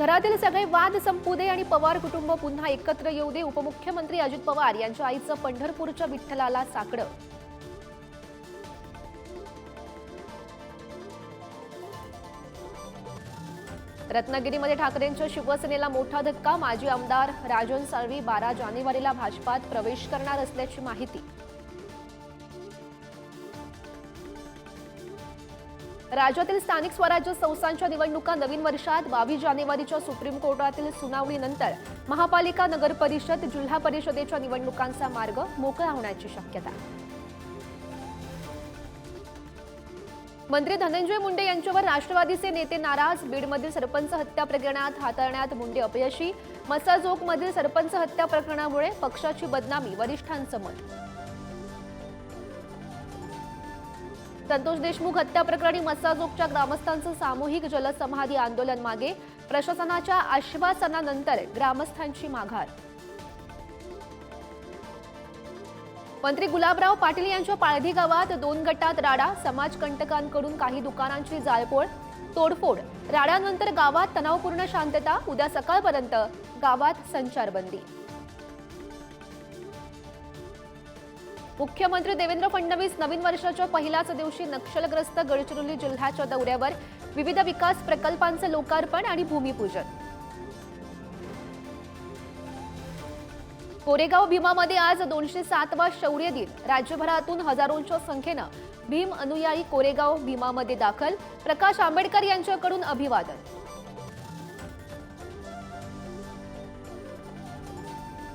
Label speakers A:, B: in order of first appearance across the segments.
A: घरातील सगळे वाद संपू दे आणि पवार कुटुंब पुन्हा एकत्र येऊ दे उपमुख्यमंत्री अजित पवार यांच्या आईचं पंढरपूरच्या विठ्ठलाला साकडं. रत्नागिरीमध्ये ठाकरेंच्या शिवसेनेला मोठा धक्का माजी आमदार राजन साळवी बारा जानेवारीला भाजपात प्रवेश करणार असल्याची माहिती. राज्यातील स्थानिक स्वराज्य संस्थांच्या निवडणुका नवीन वर्षात बावीस जानेवारीच्या सुप्रीम कोर्टातील सुनावणीनंतर महापालिका नगर परिषद जिल्हा परिषदेच्या निवडणुकांचा मार्ग मोकळा होण्याची शक्यता. मंत्री धनंजय मुंडे यांच्यावर राष्ट्रवादीचे नेते नाराज बीडमधील सरपंच हत्या प्रकरणात हाताळण्यात मुंडे अपयशी मसाजोकमधील सरपंच हत्या प्रकरणामुळे पक्षाची बदनामी वरिष्ठांचं मत संतोष देशमुख हत्या प्रकरणी मस्साजोगच्या ग्रामस्थांचं सामूहिक जलसमाधी आंदोलन मागे प्रशासनाच्या आश्वासनानंतर ग्रामस्थांची माघार. मंत्री गुलाबराव पाटील यांच्या पाळधी गावात दोन गटात राडा समाजकंटकांकडून काही दुकानांची जाळपोळ तोडफोड राड्यानंतर गावात तणावपूर्ण शांतता उद्या सकाळपर्यंत गावात संचारबंदी. मुख्यमंत्री देवेंद्र फडणवीस नवीन वर्षाच्या पहिल्याच दिवशी नक्षलग्रस्त गडचिरोली जिल्ह्याच्या दौऱ्यावर विविध विकास प्रकल्पांचं लोकार्पण आणि भूमिपूजन. कोरेगाव भीमामध्ये आज दोनशे सातवा शौर्य दिन. राज्यभरातून हजारोंच्या संख्येनं भीम अनुयायी कोरेगाव भीमामध्ये दाखल. प्रकाश आंबेडकर यांच्याकडून अभिवादन.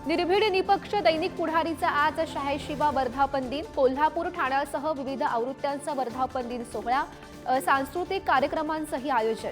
A: निर्भीड निपक्ष दैनिक पुढारीचा आज शहाऐंशीवा वर्धापन दिन. कोल्हापूर ठाण्यासह विविध आवृत्त्यांचा वर्धापन दिन सोहळा सांस्कृतिक कार्यक्रमांचंही आयोजन.